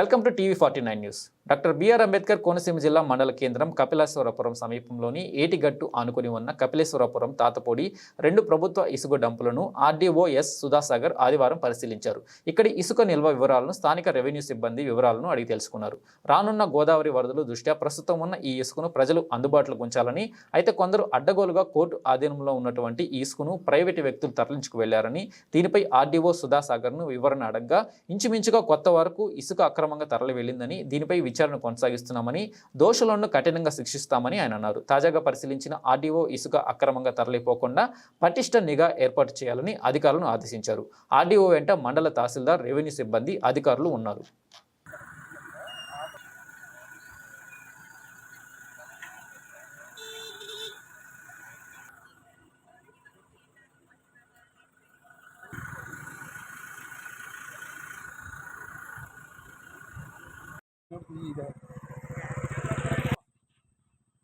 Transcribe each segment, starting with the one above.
Welcome to TV49 News. Doctor B R Ambedkar Konaseema జిల్లా మండల కేంద్రం కపిలేశ్వరపురం సమీపంలోని ఏటిగట్టు ఆనుకుని ఉన్న కపిలేశ్వరపురం తాతపూడి రెండు ప్రభుత్వ ఇసుక డంపులను ఆర్డీఓ ఎస్ సుధాసాగర్ ఆదివారం పరిశీలించారు. ఇక్కడి ఇసుక నిల్వ వివరాలను స్థానిక రెవెన్యూ సిబ్బంది వివరాలను అడిగి తెలుసుకున్నారు. రానున్న గోదావరి వరదలు దృష్ట్యా ప్రస్తుతం ఉన్న ఈ ఇసుకను ప్రజలు అందుబాటులోకి ఉంచాలని అయితే కొందరు అడ్డగోలుగా కోర్టు ఆధీనంలో ఉన్నటువంటి ఈ ఇసుకను ప్రైవేటు వ్యక్తులు తరలించుకు వెళ్ళారని దీనిపై ఆర్డీఓ సుధాసాగర్ను వివరణ అడగ్గా ఇంచుమించుగా కొత్త వరకు ఇసుక అక్రమంగా తరలి వెళ్ళిందని దీనిపై విచారణ కొనసాగిస్తున్నామని దోషులను కఠినంగా శిక్షిస్తామని ఆయన అన్నారు. తాజాగా పరిశీలించిన ఆర్డీఓ ఇసుక అక్రమంగా తరలిపోకుండా పటిష్ట నిఘా ఏర్పాటు చేయాలని అధికారులను ఆదేశించారు. ఆర్డీఓ వెంట మండల తహసీల్దార్ రెవెన్యూ సిబ్బంది అధికారులు ఉన్నారు.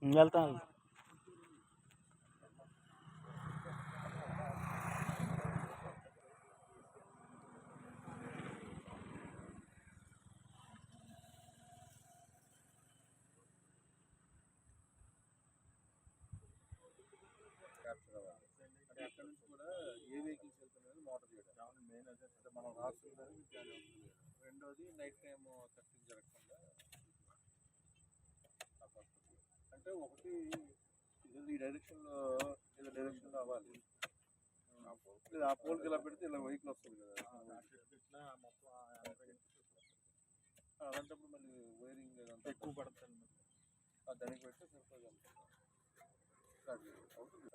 వెళ్తాను క్యాప్చర్ అవ్వాలి అంటే అక్కడ నుంచి కూడా ఏ వెహికల్స్ వెళ్తున్నాయో మోటార్ చేయడం మెయిన్ అదే అంటే మనం రాస్తుందని మీకు చాలా ఉంటుంది. రెండోది నైట్ టైం థర్టీన్ జరగకుండా ఆ పద్ధతి. అంటే ఒకటి ఈ డైరెక్షన్లో ఏదో డైరెక్షన్లో అవ్వాలి. లేదు ఆ పోల్కి ఇలా పెడితే ఇలా వెహికల్ వస్తుంది కదా. అలాంటప్పుడు మళ్ళీ వైరింగ్ అదంతా ఎక్కువ పడుతుంది దానికి పెడితే చేయాలి. అవుతుంది.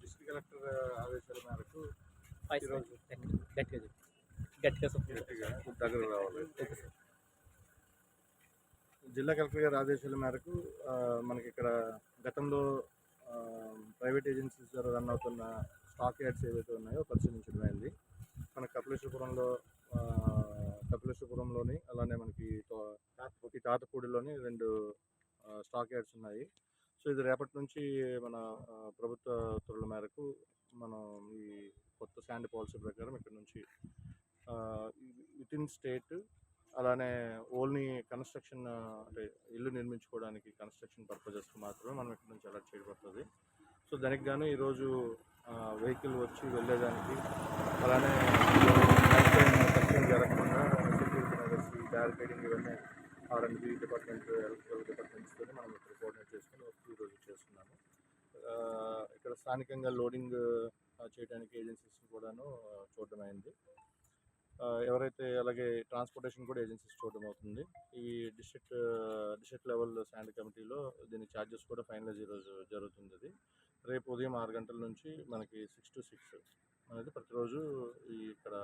డిస్ట్రిక్ట్ కలెక్టర్ ఆదేశాల మేరకు గట్టిగా. గట్టిగా దగ్గర రావాలి. జిల్లా కలెక్టర్ గారి ఆదేశాల మేరకు మనకి ఇక్కడ గతంలో ప్రైవేట్ ఏజెన్సీస్ ద్వారా రన్ అవుతున్న స్టాక్ యార్డ్స్ ఏవైతే ఉన్నాయో పరిశీలించడం అయింది మన కపిలేశ్వరంలో ఆ, కపిలేశ్వరంలోని అలానే మనకి తో- ఈ తాతపూడిలోని రెండు స్టాక్ యార్డ్స్ ఉన్నాయి. సో ఇది రేపటి నుంచి మన ప్రభుత్వ ఉత్తర్వుల మేరకు మనం ఈ కొత్త శాండ్ పాలసీ ప్రకారం ఇక్కడ నుంచి విత్ ఇన్ స్టేట్ అలానే ఓన్లీ కన్స్ట్రక్షన్ అంటే ఇల్లు నిర్మించుకోవడానికి కన్స్ట్రక్షన్ పర్పజెస్కి మాత్రమే మనం ఇక్కడ నుంచి అలర్ట్ చేయబడుతుంది. సో దానికి గాను ఈరోజు వెహికల్ వచ్చి వెళ్ళేదానికి. అలానే జరగకుండా సెక్యూరిటీ మెజర్స్ బ్యారికేడింగ్ ఇవన్నీ ఆర్ఎండ్బి డిపార్ట్మెంట్ ఎలక్ట్రికల్ డిపార్ట్మెంట్స్తో మనం ఇక్కడ కోఆర్డినేట్ చేసుకుని వచ్చి ఈరోజు చేస్తున్నాము. ఇక్కడ స్థానికంగా లోడింగ్ చేయడానికి ఏజెన్సీస్ కూడాను చూడడం అయింది. ఎవరైతే అలాగే ట్రాన్స్పోర్టేషన్ కూడా ఏజెన్సీస్ చూడడం అవుతుంది. ఈ డిస్ట్రిక్ట్ డిస్ట్రిక్ట్ లెవెల్ శాండ్ కమిటీలో దీని ఛార్జెస్ కూడా ఫైనలైజ్ ఈరోజు జరుగుతుంది అది. రేపు ఉదయం ఆరు గంటల నుంచి మనకి సిక్స్ టు సిక్స్ అనేది ప్రతిరోజు ఈ ఇక్కడ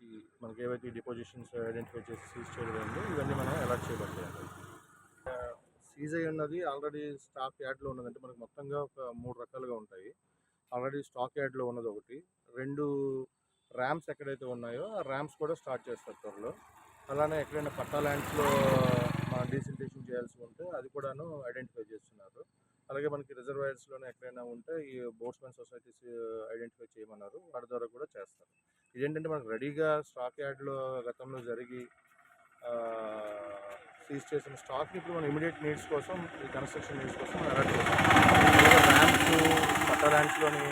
ఈ మనకి ఏవైతే డిపోజిషన్స్ ఐడెంటిఫై చేసి సీజ్ చేయడం ఇవన్నీ మనం అలర్ట్ చేయబడతాయి. సీజ్ అయి ఉన్నది ఆల్రెడీ స్టాక్ యార్డ్లో ఉన్నదంటే మనకు మనకి మొత్తంగా ఒక మూడు రకాలుగా ఉంటాయి. ఆల్రెడీ స్టాక్ యార్డ్లో ఉన్నది ఒకటి. రెండు ర్యామ్స్ ఎక్కడైతే ఉన్నాయో ఆ ర్యామ్స్ కూడా స్టార్ట్ చేస్తారు త్వరలో. అలానే ఎక్కడైనా పట్టా ల్యాండ్స్లో మనం డీసిల్టేషన్ చేయాల్సి ఉంటే అది కూడాను ఐడెంటిఫై చేస్తున్నారు. అలాగే మనకి రిజర్వాయర్స్లోనే ఎక్కడైనా ఉంటే ఈ బోట్స్మెన్ సొసైటీస్ ఐడెంటిఫై చేయమన్నారు. వాటి ద్వారా కూడా చేస్తారు. ఇదేంటంటే మనకు రెడీగా స్టాక్ యార్డ్లో గతంలో జరిగి సీజ్ చేసిన స్టాక్ని ఇప్పుడు మన ఇమీడియట్ నీడ్స్ కోసం ఈ కన్స్ట్రక్షన్ నీడ్స్ కోసం అలర్ట్ చేస్తాం. ర్యాంప్స్ పట్ట ర్యాంప్స్లోని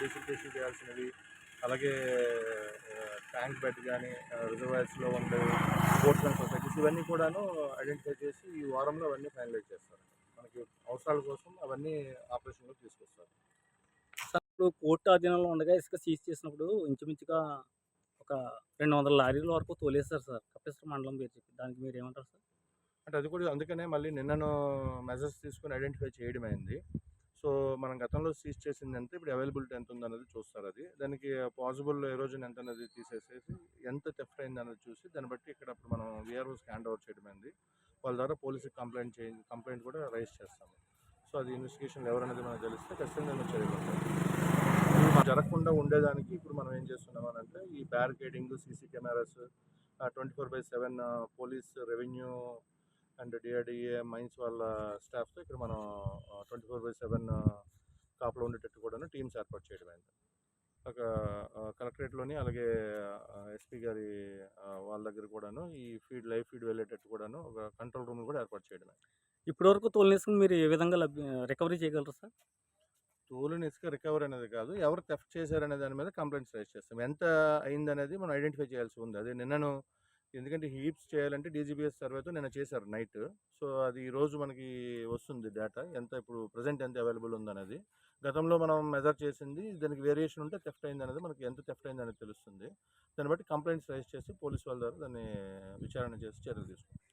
డీసిల్టేషన్ చేయాల్సినవి అలాగే ట్యాంక్ బెడ్ కానీ రిజర్వాయర్స్లో ఉండే స్పోర్ట్స్మెన్ సొసైటీస్ ఇవన్నీ కూడాను ఐడెంటిఫై చేసి ఈ వారంలో అవన్నీ ఫైనలైజ్ చేస్తారు. అవసరాల కోసం అవన్నీ ఆపరేషన్లో తీసుకొస్తారు. సార్ ఇప్పుడు కోర్టు ఆధీనంలో ఉండగా ఇసుక సీజ్ చేసినప్పుడు ఇంచుమించుగా ఒక రెండు వందల లారీల వరకు తోలేస్తారు సార్. కపిలేశ్వరం మండలం పేరు చెప్పి. దానికి మీరు ఏమంటారు సార్? అంటే అది కూడా అందుకనే మళ్ళీ నిన్నను మెజర్స్ తీసుకుని ఐడెంటిఫై చేయడం అయింది. సో మనం గతంలో సీజ్ చేసింది ఎంత ఇప్పుడు అవైలబిలిటీ ఎంత ఉందన్నది చూస్తారు అది. దానికి పాసిబుల్ ఎరోజన్ ఎంత అనేది తీసేసేసి ఎంత తెఫ్ట్ అయింది అన్నది చూసి దాన్ని బట్టి ఇక్కడ ఇప్పుడు మనం విఆర్ఓస్కి హ్యాండ్ ఓవర్ చేయడం అయింది. వాళ్ళ ద్వారా పోలీసుకి కంప్లైంట్ చే కంప్లైంట్ కూడా రైజ్ చేస్తాము. సో అది ఇన్వెస్టిగేషన్ ఎవరనేది మనకు తెలిస్తే ఖచ్చితంగా మేము చర్యలు జరగకుండా ఉండేదానికి ఇప్పుడు మనం ఏం చేస్తున్నాం అని అంటే ఈ barricading C C cameras twenty four by seven police revenue and D R D A mines వాళ్ళ స్టాఫ్తో ఇక్కడ మనం ట్వంటీ ఫోర్ బై సెవెన్ కాపులో ఉండేటట్టు కూడా టీమ్స్ ఏర్పాటు చేయడం అయింది కలెక్టరేట్లోని అలాగే ఎస్పీ గారి వాళ్ళ దగ్గర కూడాను ఈ ఫీడ్ లైవ్ ఫీడ్ వెళ్ళేటట్టు కూడాను ఒక కంట్రోల్ రూమ్ కూడా ఏర్పాటు చేయడం ఇప్పటివరకు తోలినేసుకుని మీరు ఏ విధంగా రికవరీ చేయగలరు సార్? తోలుని ఇసుక రికవర్ అనేది కాదు ఎవరు థెఫ్ట్ చేశారనే దాని మీద కంప్లైంట్స్ రైజ్ చేస్తాం. ఎంత అయిందనేది మనం ఐడెంటిఫై చేయాల్సి ఉంది. అదే నిన్నను ఎందుకంటే హీప్స్ చేయాలంటే డీజీబీఎస్ సర్వేతో నిన్న చేశారు నైట్. సో అది ఈరోజు మనకి వస్తుంది డేటా ఎంత ఇప్పుడు ప్రజెంట్ ఎంత అవైలబుల్ ఉందనేది. గతంలో మనం మెజర్ చేసింది దానికి వేరియేషన్ ఉంటే థెఫ్ట్ అయింది అనేది మనకి ఎంత థెఫ్ట్ అయింది అనేది తెలుస్తుంది. దాన్ని బట్టి కంప్లైంట్స్ రైజ్ చేసి పోలీస్ వాళ్ళ ద్వారా దాన్ని విచారణ చేసి చర్యలు తీసుకుంటాం.